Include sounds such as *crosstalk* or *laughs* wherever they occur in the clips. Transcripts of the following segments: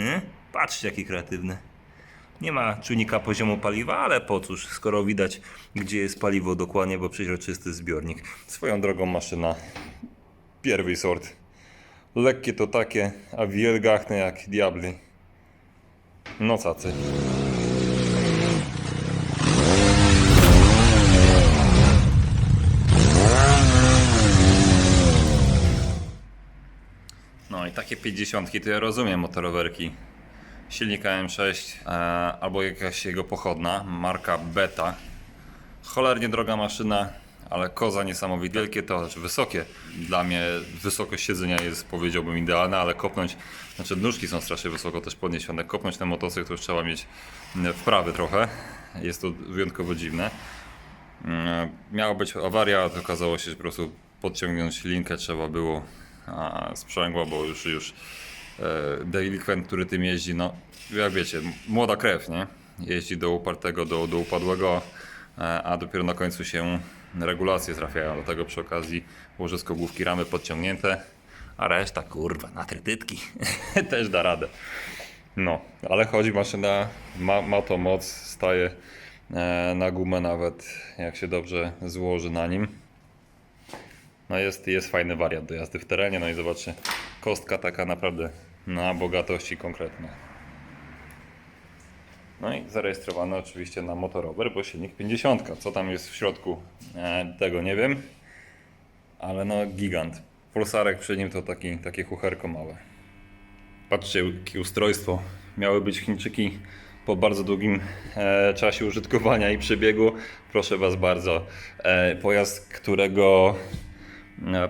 Nie? Patrzcie, jaki kreatywny. Nie ma czujnika poziomu paliwa, ale po cóż, skoro widać, gdzie jest paliwo dokładnie, bo przeźroczysty zbiornik. Swoją drogą maszyna pierwszy sort. Lekkie to takie, a wielgachne jak diabli. No cacy. Takie 50 to ja rozumiem motorowerki. Silnik AM6 e, albo jakaś jego pochodna, marka Beta. Cholernie droga maszyna, ale koza niesamowite. Wielkie to, znaczy wysokie. Dla mnie wysokość siedzenia jest powiedziałbym idealna, ale kopnąć, znaczy nóżki są strasznie wysoko też podniesione. Kopnąć ten motocykl to już trzeba mieć wprawy trochę. Jest to wyjątkowo dziwne. Mm, Miała być awaria, to okazało się, że po prostu podciągnąć linkę trzeba było a sprzęgła, bo już, już e, delikwent, który tym jeździ, no jak wiecie, młoda krew, nie? Jeździ do upartego, do, do upadłego, e, a dopiero na końcu się regulacje trafiają. Do tego przy okazji łożysko główki ramy podciągnięte, a reszta kurwa na trytytki *laughs* też da radę. No, ale chodzi maszyna, ma, ma to moc, staje e, na gumę nawet, jak się dobrze złoży na nim. No jest, jest fajny wariant do jazdy w terenie, no i zobaczcie, kostka taka naprawdę na bogatości konkretna. No i zarejestrowane oczywiście na motorower, bo silnik 50. Co tam jest w środku, e, tego nie wiem, ale no gigant. Pulsarek przy nim to taki, takie kucherko małe. Patrzcie, jakie ustrojstwo. Miały być Chińczyki po bardzo długim e, czasie użytkowania i przebiegu. Proszę Was bardzo, e, pojazd, którego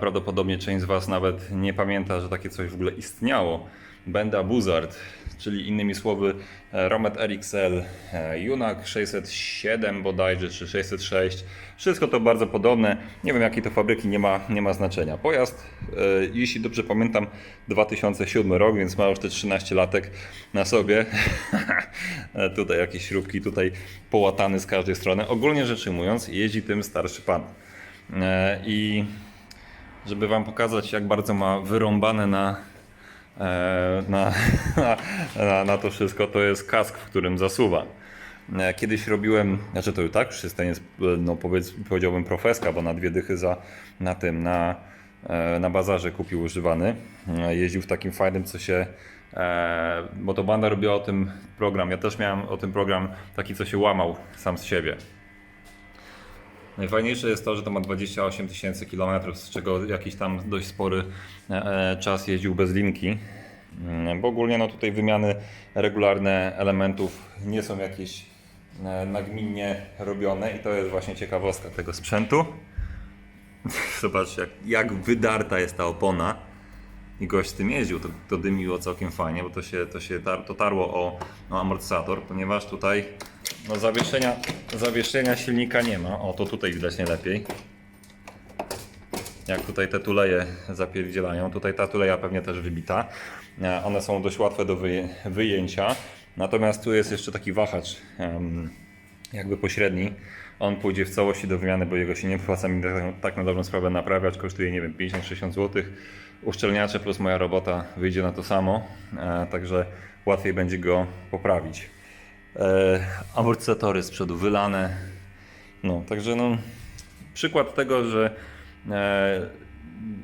prawdopodobnie część z Was nawet nie pamięta, że takie coś w ogóle istniało. Benda Buzzard, czyli innymi słowy e, Romet RXL, e, Junak 607 bodajże, czy 606. Wszystko to bardzo podobne. Nie wiem jakiej to fabryki, nie ma, nie ma znaczenia. Pojazd, e, jeśli dobrze pamiętam, 2007 rok, więc ma już te 13 latek na sobie. *laughs* E, tutaj jakieś śrubki, tutaj połatany z każdej strony. Ogólnie rzecz ujmując, jeździ tym starszy pan. E, I żeby Wam pokazać, jak bardzo ma wyrąbane na, e, na, *laughs* na, na, to wszystko, to jest kask, w którym zasuwa. E, Kiedyś robiłem, znaczy to tak, już jest ten no powiedz, powiedziałbym profeska, bo na dwie dychy za, na tym, na, e, na bazarze kupił używany. Jeździł w takim fajnym, co się, bo to banda robiła o tym program, ja też miałem o tym program taki, co się łamał sam z siebie. Najfajniejsze jest to, że to ma 28 tysięcy kilometrów, z czego jakiś tam dość spory e, czas jeździł bez linki. Mm, Bo ogólnie no tutaj wymiany regularne elementów nie są jakieś e, nagminnie robione i to jest właśnie ciekawostka tego sprzętu. *laughs* Zobaczcie jak, jak wydarta jest ta opona i gość z tym jeździł, to, to dymiło całkiem fajnie, bo to się, to się tar, to tarło o, o amortyzator, ponieważ tutaj no, zawieszenia, zawieszenia silnika nie ma. O, to tutaj widać najlepiej. Jak tutaj te tuleje zapierdzielają. Tutaj ta tuleja pewnie też wybita. E, One są dość łatwe do wyjęcia. Natomiast tu jest jeszcze taki wahacz jakby pośredni. On pójdzie w całości do wymiany, bo jego się nie opłaca mi tak, tak na dobrą sprawę naprawiać. Kosztuje, nie wiem, 50-60 zł. Uszczelniacze plus moja robota wyjdzie na to samo. E, także łatwiej będzie go poprawić. E, amortyzatory z przodu wylane. No, także no, przykład tego, że e,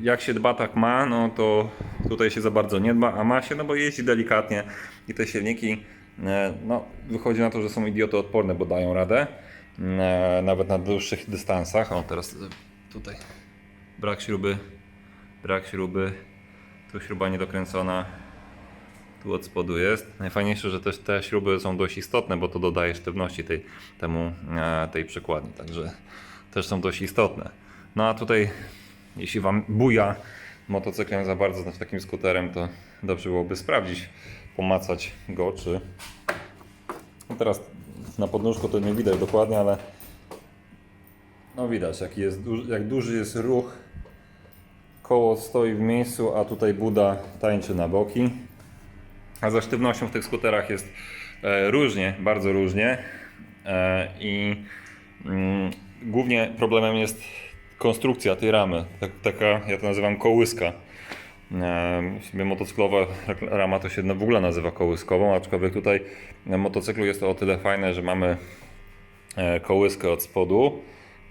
jak się dba tak ma, no to tutaj się za bardzo nie dba, a ma się, no bo jeździ delikatnie i te silniki, e, no wychodzi na to, że są idiotoodporne, bo dają radę, e, nawet na dłuższych dystansach. O, teraz e, tutaj brak śruby, brak śruby, tu śruba niedokręcona, tu od spodu jest. Najfajniejsze, że też te śruby są dość istotne, bo to dodaje sztywności tej, temu, e, tej przekładni, także też są dość istotne. No a tutaj, jeśli Wam buja motocyklem za bardzo, znaczy takim skuterem, to dobrze byłoby sprawdzić, pomacać go, czy... No teraz na podnóżku to nie widać dokładnie, ale no widać, jaki jest, jak duży jest ruch. Koło stoi w miejscu, a tutaj Buda tańczy na boki. A ze sztywnością w tych skuterach jest e, różnie, bardzo różnie. E, I mm, głównie problemem jest konstrukcja tej ramy. Tak, taka, ja to nazywam kołyska. E, motocyklowa rama to się w ogóle nazywa kołyskową, aczkolwiek tutaj na motocyklu jest to o tyle fajne, że mamy e, kołyskę od spodu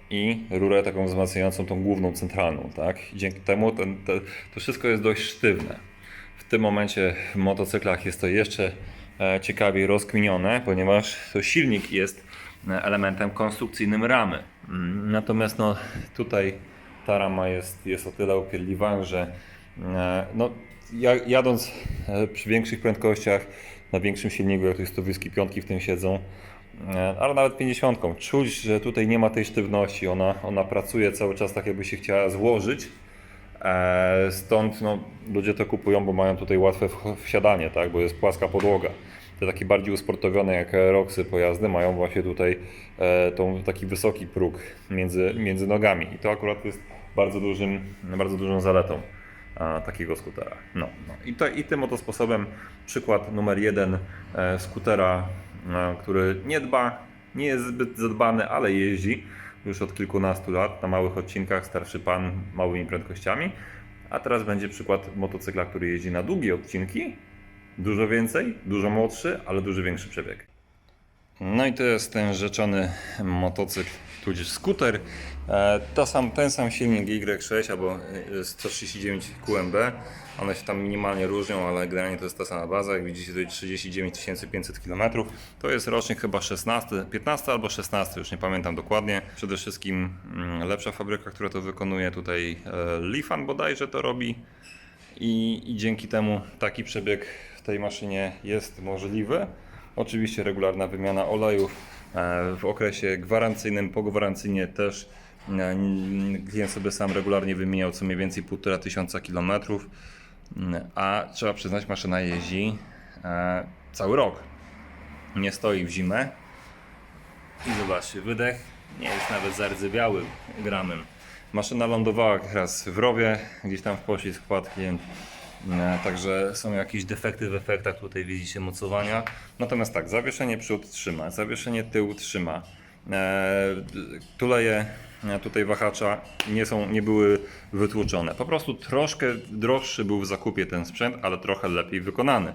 i rurę taką wzmacniającą tą główną, centralną, tak? Dzięki temu ten, te, to wszystko jest dość sztywne. Tym momencie w motocyklach jest to jeszcze e, ciekawiej rozkminione, ponieważ to silnik jest e, elementem konstrukcyjnym ramy. Mm, Natomiast no, tutaj ta rama jest, jest o tyle upierdliwa, że e, no, ja- jadąc przy większych prędkościach, na większym silniku, jak to jest to Whisky piątki w tym siedzą, ale nawet 50, czuć, że tutaj nie ma tej sztywności, ona, ona pracuje cały czas tak jakby się chciała złożyć, Stąd no, ludzie to kupują, bo mają tutaj łatwe wsiadanie, tak? bo jest płaska podłoga. Te takie bardziej usportowione jak Roxy pojazdy mają właśnie tutaj e, tą, taki wysoki próg między, między nogami i to akurat jest bardzo, dużym, bardzo dużą zaletą a, takiego skutera. No, no. I, to, I tym oto sposobem przykład numer jeden e, skutera, e, który nie dba, nie jest zbyt zadbany, ale jeździ już od kilkunastu lat na małych odcinkach, starszy pan małymi prędkościami. A teraz będzie przykład motocykla, który jeździ na długie odcinki, dużo więcej, dużo młodszy, ale dużo większy przebieg. No i to jest ten rzeczony motocykl, tudzież skuter. E, To sam, ten sam silnik Y6 albo e, 139 QMB. One się tam minimalnie różnią, ale generalnie to jest ta sama baza. Jak widzicie tutaj 39 500 km. To jest rocznik chyba 16, 15 albo 16, już nie pamiętam dokładnie. Przede wszystkim mm, lepsza fabryka, która to wykonuje. Tutaj e, Lifan bodajże to robi. I, I dzięki temu taki przebieg w tej maszynie jest możliwy. Oczywiście regularna wymiana olejów e, w okresie gwarancyjnym, pogwarancyjnie też e, klient sobie sam regularnie wymieniał co mniej więcej 1,5 tysiąca kilometrów, Mm, a trzeba przyznać maszyna jeździ e, cały rok. Nie stoi w zimę. I zobaczcie, wydech nie jest nawet zardzewiałym gramem. Maszyna lądowała raz w rowie, gdzieś tam w poślizg wpadł klient. Także są jakieś defekty w efektach, tutaj widzicie mocowania. Natomiast tak, zawieszenie przód trzyma, zawieszenie tył trzyma. E, Tuleje tutaj wahacza nie, są, nie były wytłuczone. Po prostu troszkę droższy był w zakupie ten sprzęt, ale trochę lepiej wykonany.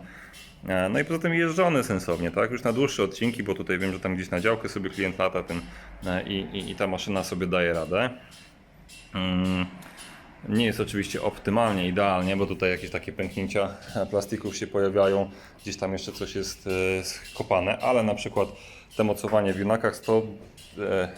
E, No i poza tym jeżdżony sensownie, tak? Już na dłuższe odcinki, bo tutaj wiem, że tam gdzieś na działkę sobie klient lata tym e, i, i, i ta maszyna sobie daje radę. Mm, Nie jest oczywiście optymalnie, idealnie, bo tutaj jakieś takie pęknięcia plastików się pojawiają, gdzieś tam jeszcze coś jest e, skopane, ale na przykład te mocowanie w Junakach 100,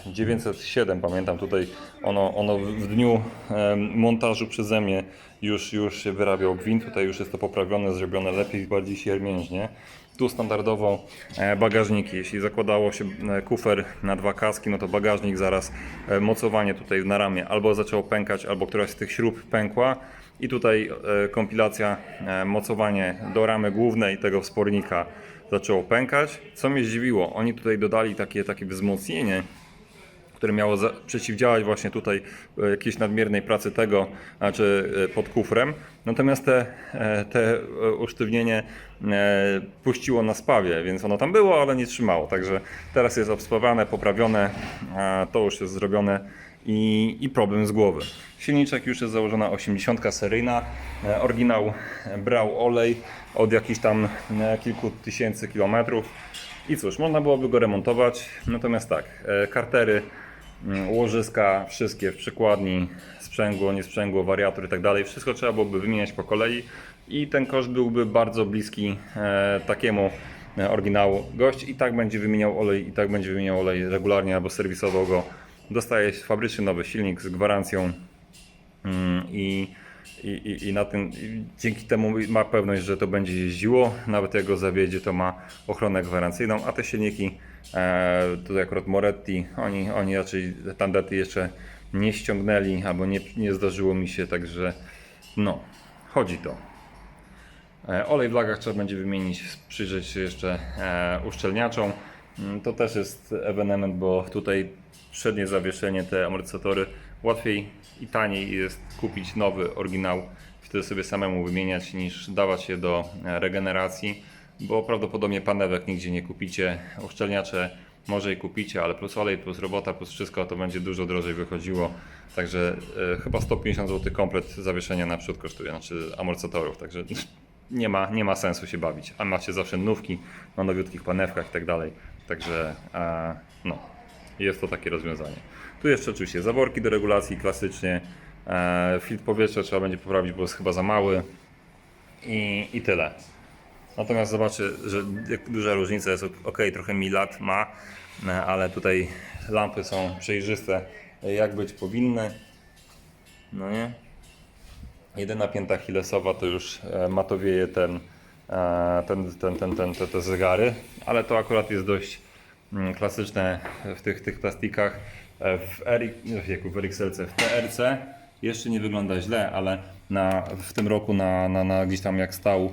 907, pamiętam tutaj, ono, ono w dniu e, montażu przeze mnie już, już się wyrabiał gwint, tutaj już jest to poprawione, zrobione lepiej, bardziej siermiężnie. Tu standardowo e, bagażniki. Jeśli zakładało się e, kufer na dwa kaski, no to bagażnik zaraz e, mocowanie tutaj na ramię albo zaczęło pękać, albo któraś z tych śrub pękła. I tutaj e, kompilacja, e, mocowanie do ramy głównej tego wspornika zaczęło pękać. Co mnie zdziwiło, oni tutaj dodali takie, takie wzmocnienie, które miało przeciwdziałać właśnie tutaj e, jakiejś nadmiernej pracy tego, znaczy pod kufrem. Natomiast te, e, te usztywnienie puściło na spawie, więc ono tam było, ale nie trzymało. Także teraz jest obspawane, poprawione, to już jest zrobione i, i problem z głowy. Silniczek już jest założona 80 seryjna. Oryginał brał olej od jakichś tam kilku tysięcy kilometrów. I cóż, można byłoby go remontować. Natomiast tak, kartery, łożyska, wszystkie w przykładni, sprzęgło, niesprzęgło, wariator i tak dalej. Wszystko trzeba byłoby wymieniać po kolei i ten koszt byłby bardzo bliski e, takiemu e, oryginału. Gość i tak będzie wymieniał olej, i tak będzie wymieniał olej regularnie albo serwisował go. Dostaje fabrycznie nowy silnik z gwarancją Mm, i, i, i na tym, i dzięki temu ma pewność, że to będzie jeździło. Nawet jak go zawiedzie, to ma ochronę gwarancyjną, a te silniki, e, tutaj akurat Moretti, oni, oni raczej tandety jeszcze nie ściągnęli, albo nie, nie zdarzyło mi się, także no, chodzi to. E, Olej w lagach trzeba będzie wymienić, przyjrzeć się jeszcze e, uszczelniaczom. Mm, To też jest ewenement, bo tutaj przednie zawieszenie, te amortyzatory łatwiej i taniej jest kupić nowy oryginał, wtedy sobie samemu wymieniać niż dawać je do e, regeneracji, bo prawdopodobnie panewek nigdzie nie kupicie. Uszczelniacze może i kupicie, ale plus olej, plus robota, plus wszystko to będzie dużo drożej wychodziło. Także e, chyba 150 zł komplet zawieszenia na przód kosztuje, znaczy amortyzatorów, także nie ma, nie ma sensu się bawić. A macie zawsze nówki na nowiutkich panewkach i tak dalej. Także e, no, jest to takie rozwiązanie. Tu jeszcze oczywiście zaworki do regulacji klasycznie. E, filtr powietrza trzeba będzie poprawić, bo jest chyba za mały. I, i tyle. Natomiast zobaczę, że duża różnica jest, ok, trochę mi lat ma, ale tutaj lampy są przejrzyste, jak być powinny. No nie? Jedyna pięta Achillesowa to już e, matowieje ten, e, ten, ten, ten, ten, te, te zegary, ale to akurat jest dość mm, klasyczne w tych, tych plastikach. E, W, Eric, wieku, w RXLC, w TRC jeszcze nie wygląda źle, ale na, w tym roku na, na, na gdzieś tam jak stał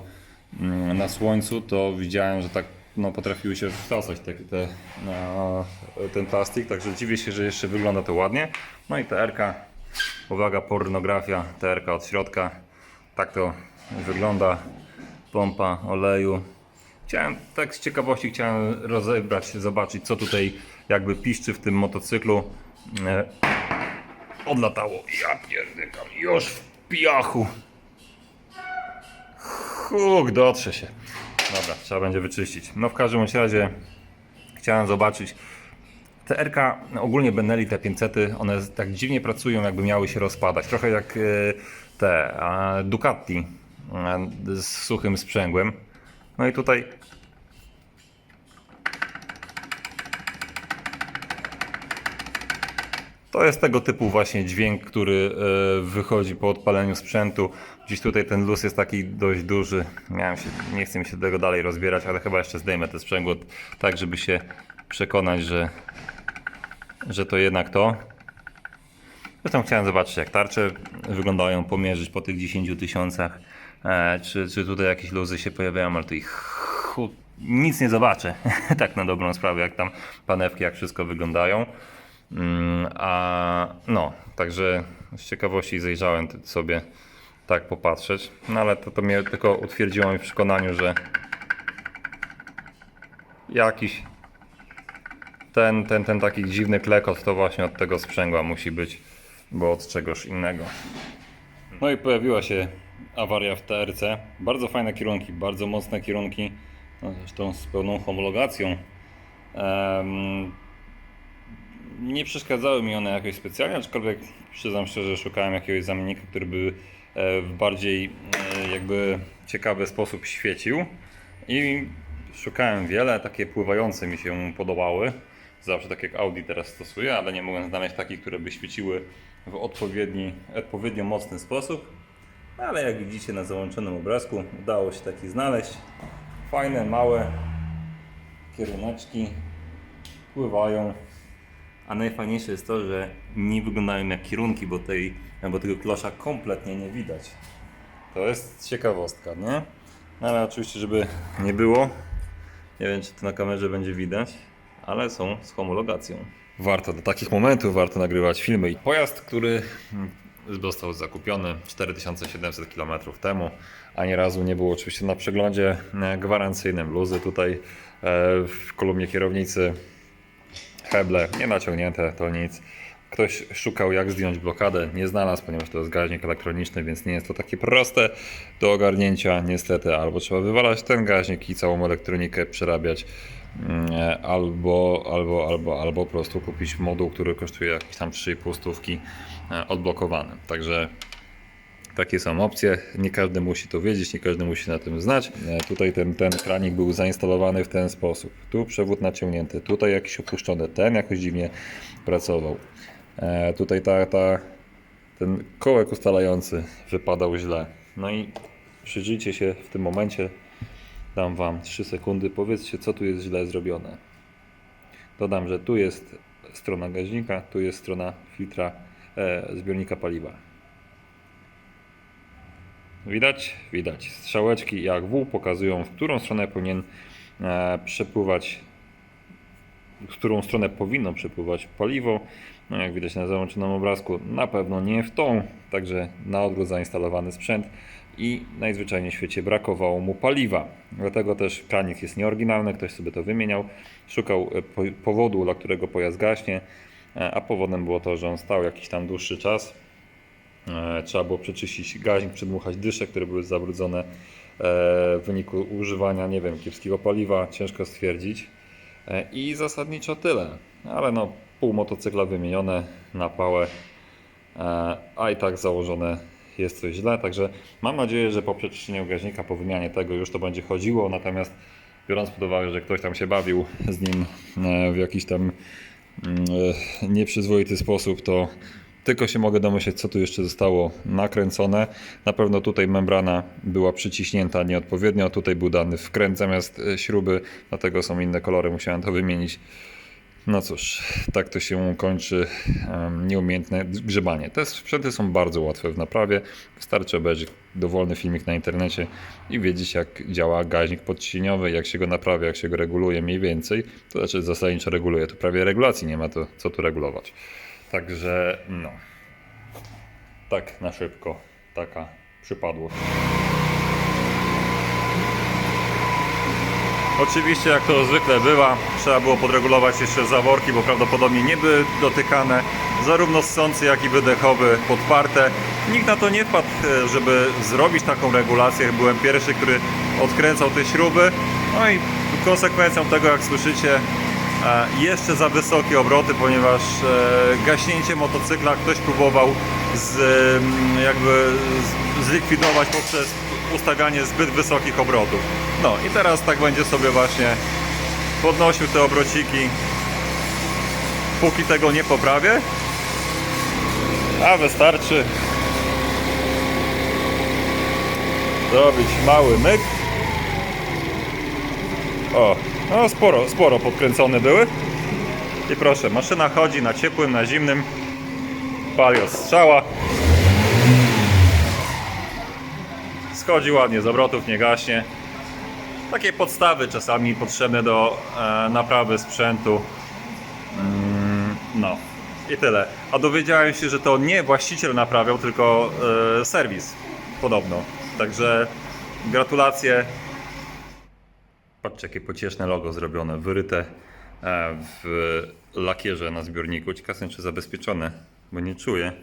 na słońcu, to widziałem, że tak no, potrafiły się wstasać te, te, ten plastik, także dziwię się, że jeszcze wygląda to ładnie. No i TRK, uwaga, pornografia, TRK od środka, tak to wygląda, pompa oleju. Chciałem, tak z ciekawości chciałem rozebrać, zobaczyć co tutaj jakby piszczy w tym motocyklu. E, odlatało, ja pierdykam, już w piachu. Huk, dotrze się. Dobra, trzeba będzie wyczyścić. No w każdym razie chciałem zobaczyć. Te RK, ogólnie Benelli, te 500, one tak dziwnie pracują, jakby miały się rozpadać. Trochę jak e, te Ducati e, z suchym sprzęgłem. No i tutaj To jest tego typu właśnie dźwięk, który e, wychodzi po odpaleniu sprzętu. Gdzieś tutaj ten luz jest taki dość duży. Miałem się, nie chcę mi się tego dalej rozbierać, ale chyba jeszcze zdejmę te sprzęgło tak, żeby się przekonać, że, że to jednak to. Zresztą chciałem zobaczyć jak tarcze wyglądają, pomierzyć po tych 10 tysiącach, e, czy, czy tutaj jakieś luzy się pojawiają, ale tutaj nic nie zobaczę, *laughs* tak na dobrą sprawę, jak tam panewki, jak wszystko wyglądają. Mm, a no, także z ciekawości zajrzałem sobie tak popatrzeć, no ale to, to mnie tylko utwierdziło mi w przekonaniu, że jakiś ten, ten, ten taki dziwny klekot to właśnie od tego sprzęgła musi być, bo od czegoś innego. No i pojawiła się awaria w TRC. Bardzo fajne kierunki, bardzo mocne kierunki, no zresztą z pełną homologacją. Em, nie przeszkadzały mi one jakoś specjalnie, aczkolwiek przyznam szczerze, szukałem jakiegoś zamiennika, który by e, w bardziej e, jakby ciekawy sposób świecił i szukałem wiele, takie pływające mi się podobały. Zawsze tak jak Audi teraz stosuję, ale nie mogłem znaleźć takich, które by świeciły w odpowiedni, odpowiednio mocny sposób. Ale jak widzicie na załączonym obrazku, udało się taki znaleźć. Fajne, małe kieruneczki pływają. A najfajniejsze jest to, że nie wyglądają jak kierunki, bo, tej, bo tego klosza kompletnie nie widać. To jest ciekawostka, nie? No ale oczywiście, żeby nie było, nie wiem czy to na kamerze będzie widać, ale są z homologacją. Warto, do takich momentów warto nagrywać filmy. I pojazd, który został zakupiony 4700 km temu, a nie razu nie było oczywiście na przeglądzie gwarancyjnym. Luzy tutaj e, w kolumnie kierownicy heble nie naciągnięte, to nic. Ktoś szukał jak zdjąć blokadę, nie znalazł, ponieważ to jest gaźnik elektroniczny, więc nie jest to takie proste do ogarnięcia niestety. Albo trzeba wywalać ten gaźnik i całą elektronikę przerabiać, mm, e, albo, albo, albo, albo po prostu kupić moduł, który kosztuje jakieś tam 3,5 stówki e, odblokowany. Także takie są opcje. Nie każdy musi to wiedzieć, nie każdy musi na tym znać. E, Tutaj ten, ten kranik był zainstalowany w ten sposób. Tu przewód naciągnięty, tutaj jakiś opuszczony, ten jakoś dziwnie pracował. E, Tutaj ta, ta, ten kołek ustalający wypadał źle. No i przyjrzyjcie się w tym momencie, dam Wam 3 sekundy, powiedzcie co tu jest źle zrobione. Dodam, że tu jest strona gaźnika, tu jest strona filtra e, zbiornika paliwa. Widać? Widać. Strzałeczki jak W pokazują, w którą stronę powinien e, przepływać, w którą stronę powinno przepływać paliwo. No jak widać na załączonym obrazku, na pewno nie w tą, także na odwrót zainstalowany sprzęt. i najzwyczajniej w świecie brakowało mu paliwa. Dlatego też kranik jest nieoryginalny, ktoś sobie to wymieniał. Szukał e, po- powodu, dla którego pojazd gaśnie, e, a powodem było to, że on stał jakiś tam dłuższy czas. E, Trzeba było przeczyścić gaźnik, przedmuchać dysze, które były zabrudzone e, w wyniku używania, nie wiem, kiepskiego paliwa, ciężko stwierdzić. E, I zasadniczo tyle. Ale no, pół motocykla wymienione na pałę, a i tak założone jest coś źle. Także mam nadzieję, że po przeczyszczeniu gaźnika, po wymianie tego już to będzie chodziło. Natomiast biorąc pod uwagę, że ktoś tam się bawił z nim w jakiś tam mm, nieprzyzwoity sposób, to tylko się mogę domyśleć, co tu jeszcze zostało nakręcone. Na pewno tutaj membrana była przyciśnięta nieodpowiednio. Tutaj był dany wkręt zamiast e, śruby, dlatego są inne kolory, musiałem to wymienić. No cóż, tak to się kończy em, nieumiejętne grzebanie. Te sprzęty są bardzo łatwe w naprawie. Wystarczy obejrzeć dowolny filmik na internecie i wiedzieć, jak działa gaźnik podciśnieniowy, jak się go naprawia, jak się go reguluje mniej więcej. To znaczy zasadniczo reguluje. Tu prawie regulacji nie ma, to co tu regulować. Także no. Tak na szybko. Taka przypadłość. Oczywiście, jak to zwykle bywa, trzeba było podregulować jeszcze zaworki, bo prawdopodobnie nie były dotykane. Zarówno ssący, jak i wydechowy podparte. Nikt na to nie wpadł, e, żeby zrobić taką regulację. Byłem pierwszy, który odkręcał te śruby. No i konsekwencją tego, jak słyszycie, jeszcze za wysokie obroty, ponieważ e, gaśnięcie motocykla ktoś próbował z, jakby zlikwidować poprzez ustawianie zbyt wysokich obrotów. No i teraz tak będzie sobie właśnie podnosił te obrociki, póki tego nie poprawię. A wystarczy zrobić mały myk. O, no sporo, sporo podkręcone były. I proszę, maszyna chodzi na ciepłym, na zimnym. Palio strzała. Schodzi ładnie z obrotów, nie gaśnie. Takie podstawy czasami potrzebne do e, naprawy sprzętu. Mm, no i tyle. A dowiedziałem się, że to nie właściciel naprawiał, tylko e, serwis podobno. Także gratulacje. Patrzcie, jakie pocieszne logo zrobione, wyryte e, w lakierze na zbiorniku. Ciekaw jestem, czy zabezpieczone, bo nie czuję.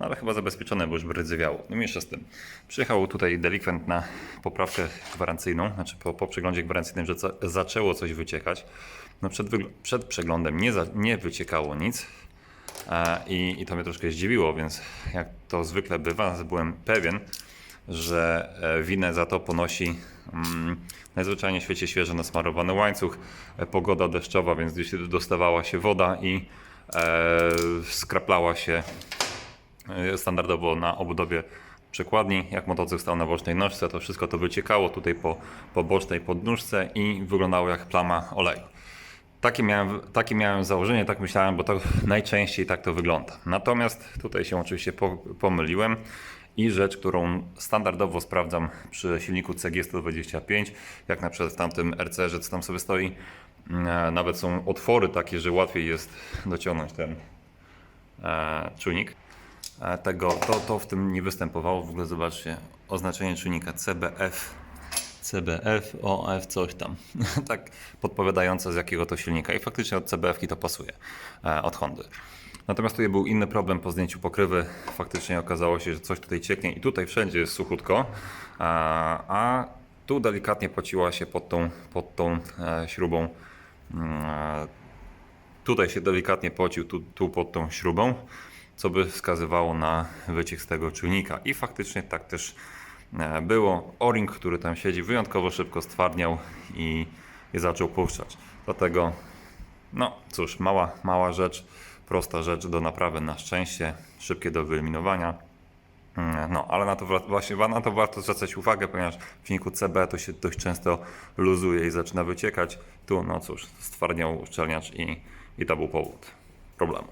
No ale chyba zabezpieczone, bo już by rydzywiało. No mniejsza z tym. Przyjechał tutaj delikwent na poprawkę gwarancyjną, znaczy po, po przeglądzie gwarancyjnym, że za, zaczęło coś wyciekać. No przed, przed przeglądem nie, za, nie wyciekało nic e, i, i to mnie troszkę zdziwiło, więc jak to zwykle bywa, byłem pewien, że e, winę za to ponosi najzwyczajniej w świecie świeżo nasmarowany łańcuch, e, pogoda deszczowa, więc gdzieś dostawała się woda i e, skraplała się e, standardowo na obudowie przekładni. Jak motocykl stał na bocznej nóżce, to wszystko to wyciekało tutaj po, po bocznej podnóżce i wyglądało jak plama oleju. Takie miałem, takie miałem założenie, tak myślałem, bo to *laughs* najczęściej tak to wygląda. Natomiast tutaj się oczywiście po, pomyliłem i rzecz, którą standardowo sprawdzam przy silniku CG125, jak na przykład w tamtym RC, co tam sobie stoi, e, nawet są otwory takie, że łatwiej jest dociągnąć ten e, czujnik. E, Tego, to, to w tym nie występowało. W ogóle zobaczcie, oznaczenie czujnika CBF. CBF, OF, coś tam. *laughs* tak podpowiadające z jakiego to silnika. I faktycznie od CBF-ki to pasuje, od Hondy. Natomiast tutaj był inny problem po zdjęciu pokrywy. Faktycznie okazało się, że coś tutaj cieknie i tutaj wszędzie jest suchutko, a, tu delikatnie pociła się pod tą, pod tą e, śrubą mm, e, Tutaj się delikatnie pocił, tu, tu pod tą śrubą, co by wskazywało na wyciek z tego czujnika. I faktycznie tak też e, było. O-ring, który tam siedzi, wyjątkowo szybko stwardniał i, i zaczął puszczać. Dlatego, no cóż, mała, mała rzecz, prosta rzecz do naprawy na szczęście, szybkie do wyeliminowania. Mm, No, ale na to właśnie na to warto zwracać uwagę, ponieważ w silniku CB to się dość często luzuje i zaczyna wyciekać. Tu, no cóż, stwardniał uszczelniacz i, i to był powód problemu.